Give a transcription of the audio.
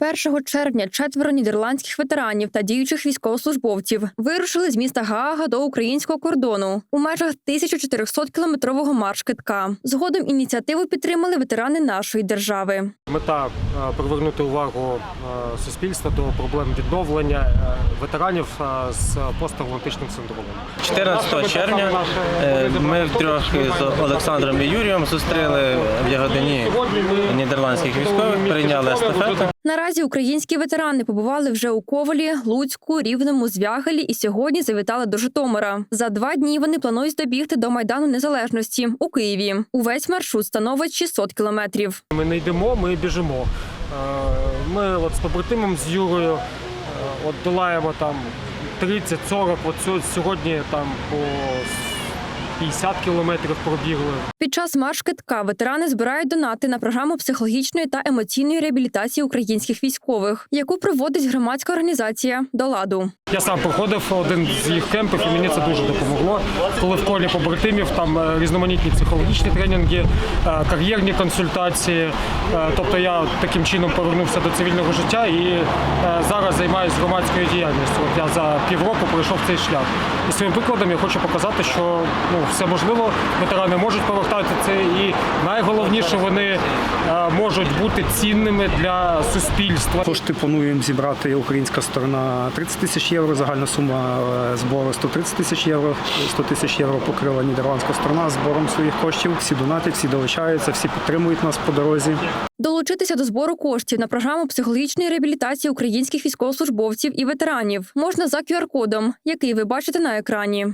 1 червня четверо нідерландських ветеранів та діючих військовослужбовців вирушили з міста Гаага до українського кордону у межах 1400-кілометрового марш-китка. Згодом ініціативу підтримали ветерани нашої держави. Мета е, привернути увагу е, суспільства до проблем відновлення е, ветеранів з посттравматичним синдромом. 14 червня ми втрьох з Олександром і Юрієм зустріли в Ягодині нідерландських військових, прийняли естафету. Наразі українські ветерани побували вже у Ковалі, Луцьку, Рівному, Звягелі і сьогодні завітали до Житомира. За два дні вони планують добігти до майдану незалежності у Києві. Увесь маршрут становить 600 кілометрів. Ми не йдемо, ми біжимо. Е, Ми от з побратимом з Юрою е, от долаємо там 30-40, от сьо- сьогодні там по 50 кілометрів пробігли. Під час марш-китка ветерани збирають донати на програму психологічної та емоційної реабілітації українських військових, яку проводить громадська організація до ладу. Я сам проходив один з їх кемпів, і мені це дуже допомогло. Коли в колі побратимів там е, різноманітні психологічні тренінги, е, кар'єрні консультації. Е, Тобто я таким чином повернувся до цивільного життя і зараз займаюся громадською діяльністю. От я за півроку пройшов цей шлях. І своїм прикладом я хочу показати, що ну все можливо, ветерани можуть повертатися, і найголовніше вони е, можуть бути цінними для суспільства. Кошти плануємо зібрати українська сторона 30 тисяч євро. Загальна сума е, збору 130 тисяч євро. 100 тисяч євро покрила нідерландська сторона збором своїх коштів. Всі донатять, всі долучаються, всі підтримують нас по дорозі. Долучитися до збору коштів на програму психологічної реабілітації українських військовослужбовців і ветеранів можна за QR-кодом, який ви бачите на екрані.